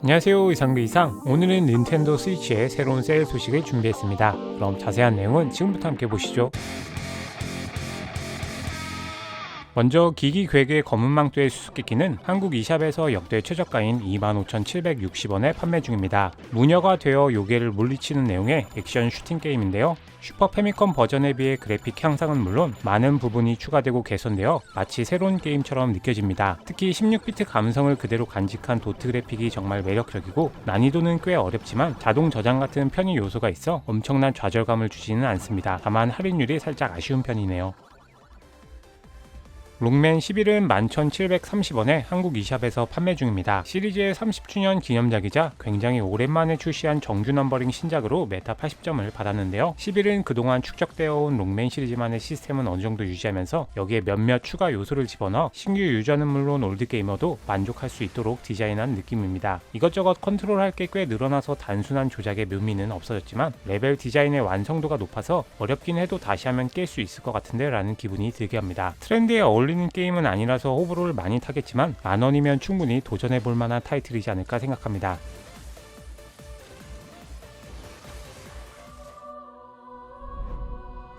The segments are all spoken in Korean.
안녕하세요 이상배 이상. 오늘은 닌텐도 스위치의 새로운 세일 소식을 준비했습니다. 그럼 자세한 내용은 지금부터 함께 보시죠 먼저 기기 괴괴 검은 망토의 수수께끼는 한국 이샵에서 역대 최저가인 25,760원에 판매 중입니다. 무녀가 되어 요괴를 물리치는 내용의 액션 슈팅 게임인데요. 슈퍼 패미컴 버전에 비해 그래픽 향상은 물론 많은 부분이 추가되고 개선되어 마치 새로운 게임처럼 느껴집니다. 특히 16비트 감성을 그대로 간직한 도트 그래픽이 정말 매력적이고 난이도는 꽤 어렵지만 자동 저장 같은 편의 요소가 있어 엄청난 좌절감을 주지는 않습니다. 다만 할인율이 살짝 아쉬운 편이네요. 롱맨 11은 11,730원에 한국 이샵에서 판매 중입니다. 시리즈의 30주년 기념작이자 굉장히 오랜만에 출시한 정주 넘버링 신작으로 메타 80점을 받았는데요. 11은 그동안 축적되어 온 롱맨 시리즈만의 시스템은 어느 정도 유지하면서 여기에 몇몇 추가 요소를 집어넣어 신규 유저는 물론 올드게이머도 만족할 수 있도록 디자인한 느낌입니다. 이것저것 컨트롤할 게 꽤 늘어나서 단순한 조작의 묘미는 없어졌지만 레벨 디자인의 완성도가 높아서 어렵긴 해도 다시 하면 깰 수 있을 것 같은데 라는 기분이 들게 합니다. 트렌드에 어울 리는 게임은 아니라서 호불호를 많이 타겠지만 만원이면 충분히 도전해볼 만한 타이틀이지 않을까 생각합니다.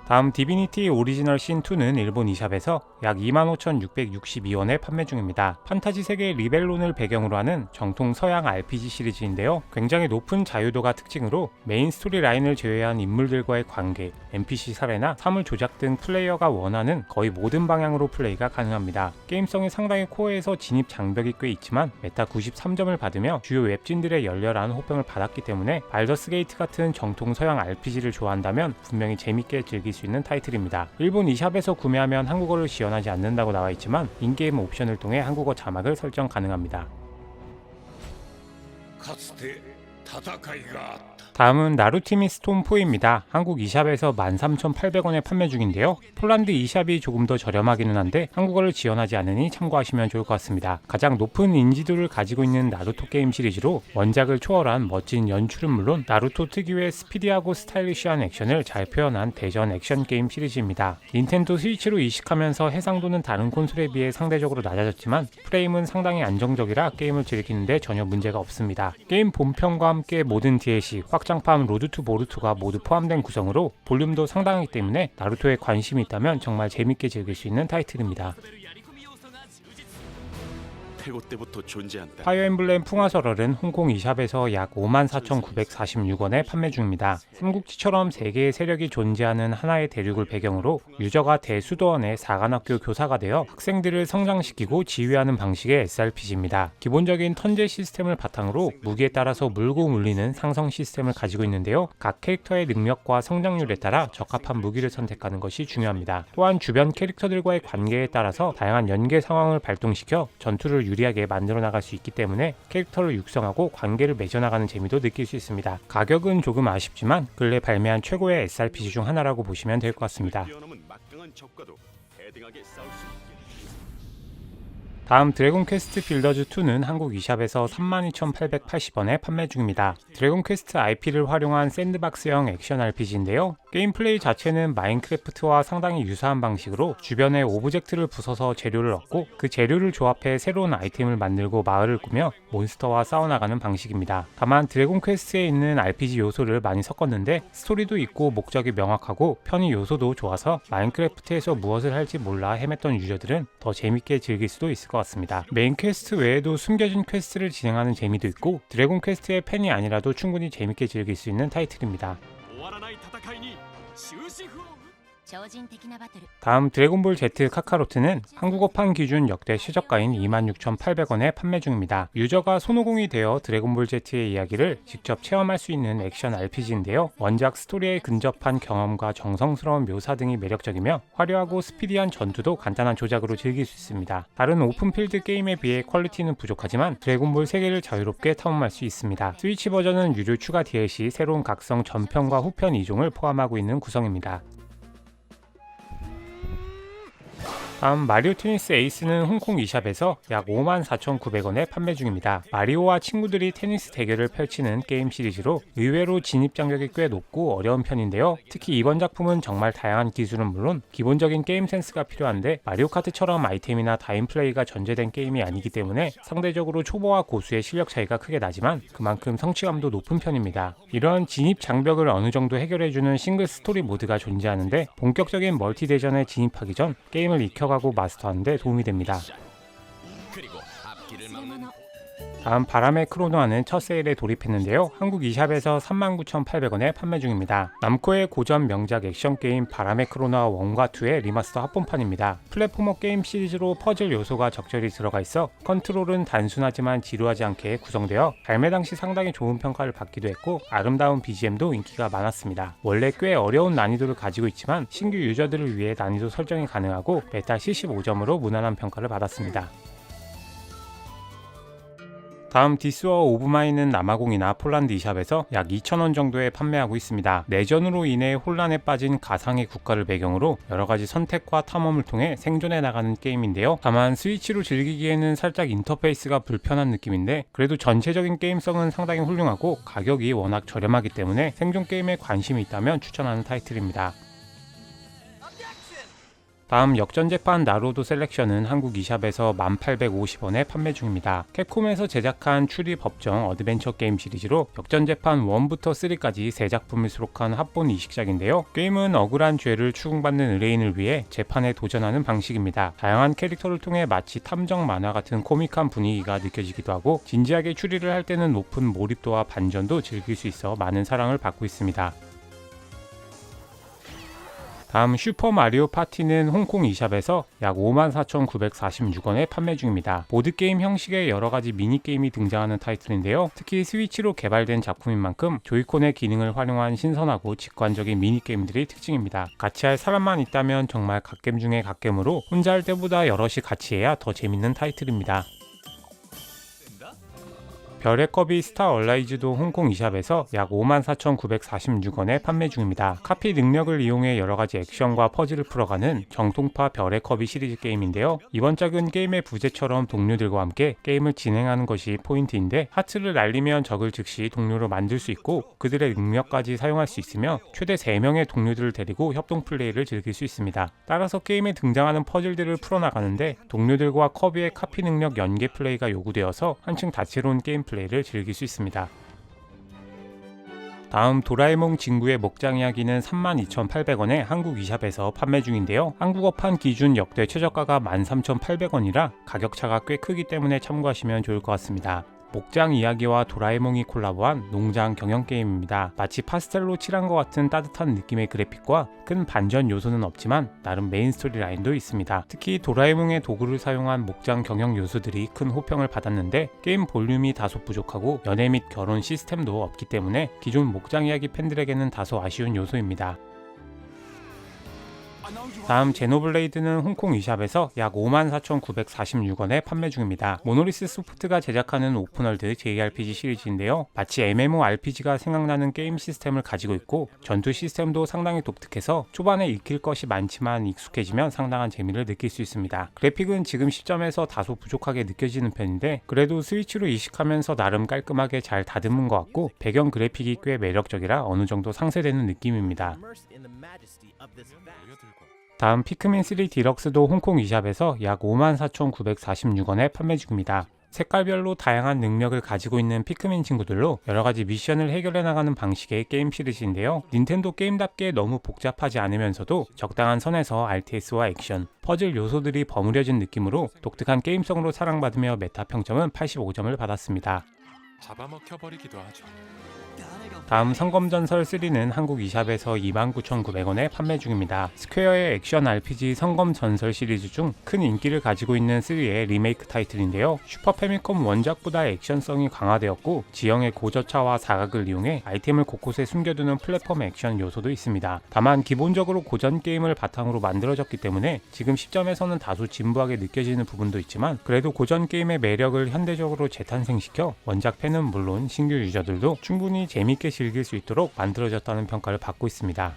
다음 디비니티 오리지널 신2는 일본 이샵에서 약 25,662원에 판매 중입니다. 판타지 세계 리벨론을 배경으로 하는 정통 서양 RPG 시리즈인데요. 굉장히 높은 자유도가 특징으로 메인 스토리 라인을 제외한 인물들과의 관계, NPC 사례나 사물 조작 등 플레이어가 원하는 거의 모든 방향으로 플레이가 가능합니다. 게임성이 상당히 코어에서 진입 장벽이 꽤 있지만 메타 93점을 받으며 주요 웹진들의 열렬한 호평을 받았기 때문에 발더스 게이트 같은 정통 서양 RPG를 좋아한다면 분명히 재밌게 즐길 수 있는 타이틀입니다. 일본 이샵에서 구매하면 한국어를 지원하지 않는다고 나와 있지만 인게임 옵션을 통해 한국어 자막을 설정 가능합니다. かつて戦いがあった 다음은 나루티미 스톰4입니다. 한국 이샵에서 13,800원에 판매 중인데요. 폴란드 이샵이 조금 더 저렴하기는 한데 한국어를 지원하지 않으니 참고하시면 좋을 것 같습니다. 가장 높은 인지도를 가지고 있는 나루토 게임 시리즈로 원작을 초월한 멋진 연출은 물론 나루토 특유의 스피디하고 스타일리시한 액션을 잘 표현한 대전 액션 게임 시리즈입니다. 닌텐도 스위치로 이식하면서 해상도는 다른 콘솔에 비해 상대적으로 낮아졌지만 프레임은 상당히 안정적이라 게임을 즐기는데 전혀 문제가 없습니다. 게임 본편과 함께 모든 DLC, 확 장판 로드 투 보루투가 모두 포함된 구성으로 볼륨도 상당하기 때문에 나루토에 관심이 있다면 정말 재밌게 즐길 수 있는 타이틀입니다. 手ご때부터 존재한다. 파이어 엠블렘 풍화설월은 홍콩 이샵에서 약 54,946원에 판매 중입니다. 삼국지처럼 세 개의 세력이 존재하는 하나의 대륙을 배경으로 유저가 대수도원의 사관학교 교사가 되어 학생들을 성장시키고 지휘하는 방식의 SRPG입니다. 기본적인 턴제 시스템을 바탕으로 무기에 따라서 물고 물리는 상성 시스템을 가지고 있는데요. 각 캐릭터의 능력과 성장률에 따라 적합한 무기를 선택하는 것이 중요합니다. 또한 주변 캐릭터들과의 관계에 따라서 다양한 연계 상황을 발동시켜 전투를 유리하게 만들어 나갈 수 있기 때문에 캐릭터를 육성하고 관계를 맺어 나가는 재미도 느낄 수 있습니다. 가격은 조금 아쉽지만 근래 발매한 최고의 SRPG 중 하나라고 보시면 될 것 같습니다. 다음 드래곤 퀘스트 빌더즈 2는 한국 이샵에서 32,880원에 판매 중입니다. 드래곤 퀘스트 IP를 활용한 샌드박스형 액션 RPG인데요. 게임 플레이 자체는 마인크래프트와 상당히 유사한 방식으로 주변에 오브젝트를 부숴서 재료를 얻고 그 재료를 조합해 새로운 아이템을 만들고 마을을 꾸며 몬스터와 싸워나가는 방식입니다. 다만 드래곤 퀘스트에 있는 RPG 요소를 많이 섞었는데 스토리도 있고 목적이 명확하고 편의 요소도 좋아서 마인크래프트에서 무엇을 할지 몰라 헤맸던 유저들은 더 재밌게 즐길 수도 있을 것 같습니다. 메인 퀘스트 외에도 숨겨진 퀘스트를 진행하는 재미도 있고 드래곤 퀘스트의 팬이 아니라도 충분히 재밌게 즐길 수 있는 타이틀입니다. 다음 드래곤볼 Z 카카로트는 한국어판 기준 역대 최저가인 26,800원에 판매 중입니다. 유저가 손오공이 되어 드래곤볼 Z의 이야기를 직접 체험할 수 있는 액션 RPG인데요. 원작 스토리에 근접한 경험과 정성스러운 묘사 등이 매력적이며 화려하고 스피디한 전투도 간단한 조작으로 즐길 수 있습니다. 다른 오픈필드 게임에 비해 퀄리티는 부족하지만 드래곤볼 세계를 자유롭게 탐험할 수 있습니다. 스위치 버전은 유료 추가 DLC 새로운 각성 전편과 후편 2종을 포함하고 있는 구성입니다. 다음 마리오 테니스 에이스는 홍콩 이샵에서 약 54,900원에 판매 중입니다. 마리오와 친구들이 테니스 대결을 펼치는 게임 시리즈로 의외로 진입 장벽이 꽤 높고 어려운 편인데요. 특히 이번 작품은 정말 다양한 기술은 물론 기본적인 게임 센스가 필요한데 마리오 카트처럼 아이템이나 다인 플레이가 전제된 게임이 아니기 때문에 상대적으로 초보와 고수의 실력 차이가 크게 나지만 그만큼 성취감도 높은 편입니다. 이런 진입 장벽을 어느 정도 해결해주는 싱글 스토리 모드가 존재하는데 본격적인 멀티 대전에 진입하기 전 게임을 익혀 가고 마스터하는 데 도움이 됩니다. 다음 바람의 크로노아는 첫 세일에 돌입했는데요. 한국 이샵에서 39,800원에 판매 중입니다. 남코의 고전 명작 액션 게임 바람의 크로노아 1과 2의 리마스터 합본판입니다. 플랫포머 게임 시리즈로 퍼즐 요소가 적절히 들어가 있어 컨트롤은 단순하지만 지루하지 않게 구성되어 발매 당시 상당히 좋은 평가를 받기도 했고 아름다운 BGM도 인기가 많았습니다. 원래 꽤 어려운 난이도를 가지고 있지만 신규 유저들을 위해 난이도 설정이 가능하고 메타 75점으로 무난한 평가를 받았습니다. 다음 디스워 오브 마이는 남아공이나 폴란드 이샵에서 약 2,000원 정도에 판매하고 있습니다. 내전으로 인해 혼란에 빠진 가상의 국가를 배경으로 여러 가지 선택과 탐험을 통해 생존해 나가는 게임인데요. 다만 스위치로 즐기기에는 살짝 인터페이스가 불편한 느낌인데 그래도 전체적인 게임성은 상당히 훌륭하고 가격이 워낙 저렴하기 때문에 생존 게임에 관심이 있다면 추천하는 타이틀입니다. 다음 역전재판 나로도 셀렉션은 한국 이샵에서 1850원에 판매 중입니다. 캡콤에서 제작한 추리 법정 어드벤처 게임 시리즈로 역전재판 1부터 3까지 세 작품을 수록한 합본 이식작인데요. 게임은 억울한 죄를 추궁받는 의뢰인을 위해 재판에 도전하는 방식입니다. 다양한 캐릭터를 통해 마치 탐정 만화 같은 코믹한 분위기가 느껴지기도 하고 진지하게 추리를 할 때는 높은 몰입도와 반전도 즐길 수 있어 많은 사랑을 받고 있습니다. 다음 슈퍼 마리오 파티는 홍콩 이샵에서 약 54,946원에 판매 중입니다. 보드게임 형식의 여러 가지 미니게임이 등장하는 타이틀인데요. 특히 스위치로 개발된 작품인 만큼 조이콘의 기능을 활용한 신선하고 직관적인 미니게임들이 특징입니다. 같이 할 사람만 있다면 정말 갓겜 중에 갓겜으로 혼자 할 때보다 여럿이 같이 해야 더 재밌는 타이틀입니다. 별의 컵이 스타 얼라이즈도 홍콩 이샵에서 약 54,946원에 판매 중입니다. 카피 능력을 이용해 여러 가지 액션과 퍼즐을 풀어가는 정통파 별의 컵이 시리즈 게임인데요. 이번 작은 게임의 부제처럼 동료들과 함께 게임을 진행하는 것이 포인트인데 하트를 날리면 적을 즉시 동료로 만들 수 있고 그들의 능력까지 사용할 수 있으며 최대 3명의 동료들을 데리고 협동 플레이를 즐길 수 있습니다. 따라서 게임에 등장하는 퍼즐들을 풀어나가는데 동료들과 커비의 카피 능력 연계 플레이가 요구되어서 한층 다채로운 게임 플레이를 즐길 수 있습니다. 다음 도라에몽 진구의 목장 이야기는 32,800원에 한국 이샵에서 판매 중인데요. 한국어판 기준 역대 최저가가 13,800원이라 가격 차가 꽤 크기 때문에 참고하시면 좋을 것 같습니다. 목장 이야기와 도라에몽이 콜라보한 농장 경영 게임입니다. 마치 파스텔로 칠한 것 같은 따뜻한 느낌의 그래픽과 큰 반전 요소는 없지만 나름 메인 스토리 라인도 있습니다. 특히 도라에몽의 도구를 사용한 목장 경영 요소들이 큰 호평을 받았는데 게임 볼륨이 다소 부족하고 연애 및 결혼 시스템도 없기 때문에 기존 목장 이야기 팬들에게는 다소 아쉬운 요소입니다. 다음 제노블레이드는 홍콩 이샵에서 약 54,946원에 판매 중입니다. 모노리스 소프트가 제작하는 오픈월드 JRPG 시리즈인데요. 마치 MMORPG가 생각나는 게임 시스템을 가지고 있고 전투 시스템도 상당히 독특해서 초반에 익힐 것이 많지만 익숙해지면 상당한 재미를 느낄 수 있습니다. 그래픽은 지금 시점에서 다소 부족하게 느껴지는 편인데 그래도 스위치로 이식하면서 나름 깔끔하게 잘 다듬은 것 같고 배경 그래픽이 꽤 매력적이라 어느 정도 상쇄되는 느낌입니다. 다음 피크민 3 디럭스도 홍콩 이샵에서 약 54,946원에 판매 중입니다. 색깔별로 다양한 능력을 가지고 있는 피크민 친구들로 여러 가지 미션을 해결해 나가는 방식의 게임 시리즈인데요. 닌텐도 게임답게 너무 복잡하지 않으면서도 적당한 선에서 RTS와 액션, 퍼즐 요소들이 버무려진 느낌으로 독특한 게임성으로 사랑받으며 메타 평점은 85점을 받았습니다. 잡아먹혀버리기도 하죠. 다음 성검전설 3는 한국 이샵에서 29,900원에 판매 중입니다. 스퀘어의 액션 RPG 성검전설 시리즈 중 큰 인기를 가지고 있는 3의 리메이크 타이틀인데요. 슈퍼 패미컴 원작보다 액션성이 강화되었고 지형의 고저차와 사각을 이용해 아이템을 곳곳에 숨겨두는 플랫폼 액션 요소도 있습니다. 다만 기본적으로 고전 게임을 바탕으로 만들어졌기 때문에 지금 시점에서는 다소 진부하게 느껴지는 부분도 있지만 그래도 고전 게임의 매력을 현대적으로 재탄생시켜 원작 팬은 물론 신규 유저들도 충분히 재밌게 즐길 수 있도록 만들어졌다는 평가를 받고 있습니다.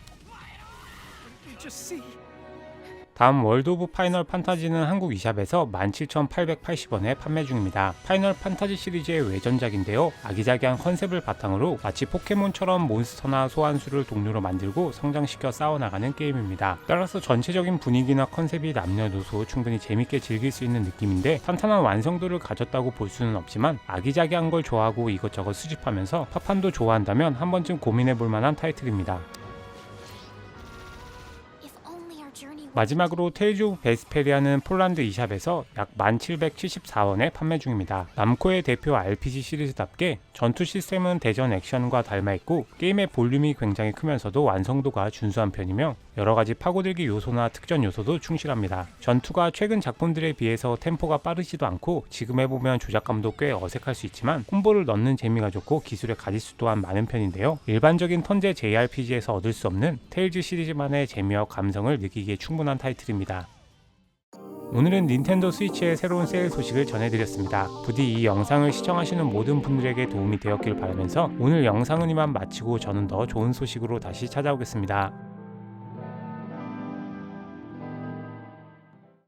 다음 월드 오브 파이널 판타지는 한국 이샵에서 17,880원에 판매 중입니다. 파이널 판타지 시리즈의 외전작인데요. 아기자기한 컨셉을 바탕으로 마치 포켓몬처럼 몬스터나 소환수를 동료로 만들고 성장시켜 싸워나가는 게임입니다. 따라서 전체적인 분위기나 컨셉이 남녀노소 충분히 재밌게 즐길 수 있는 느낌인데 탄탄한 완성도를 가졌다고 볼 수는 없지만 아기자기한 걸 좋아하고 이것저것 수집하면서 파판도 좋아한다면 한 번쯤 고민해 볼 만한 타이틀입니다. 마지막으로 테일즈 오브 베스페리아는 폴란드 이샵에서 약 1774원에 판매 중입니다. 남코의 대표 RPG 시리즈답게 전투 시스템은 대전 액션과 닮아있고 게임의 볼륨이 굉장히 크면서도 완성도가 준수한 편이며 여러가지 파고들기 요소나 특전 요소도 충실합니다. 전투가 최근 작품들에 비해서 템포가 빠르지도 않고 지금 해보면 조작감도 꽤 어색할 수 있지만 콤보를 넣는 재미가 좋고 기술의 가짓수 또한 많은 편인데요. 일반적인 턴제 JRPG에서 얻을 수 없는 테일즈 시리즈만의 재미와 감성을 느끼기에 충분한 타이틀입니다. 오늘은 닌텐도 스위치의 새로운 세일 소식을 전해드렸습니다. 부디 이 영상을 시청하시는 모든 분들에게 도움이 되었길 바라면서 오늘 영상은 이만 마치고 저는 더 좋은 소식으로 다시 찾아오겠습니다.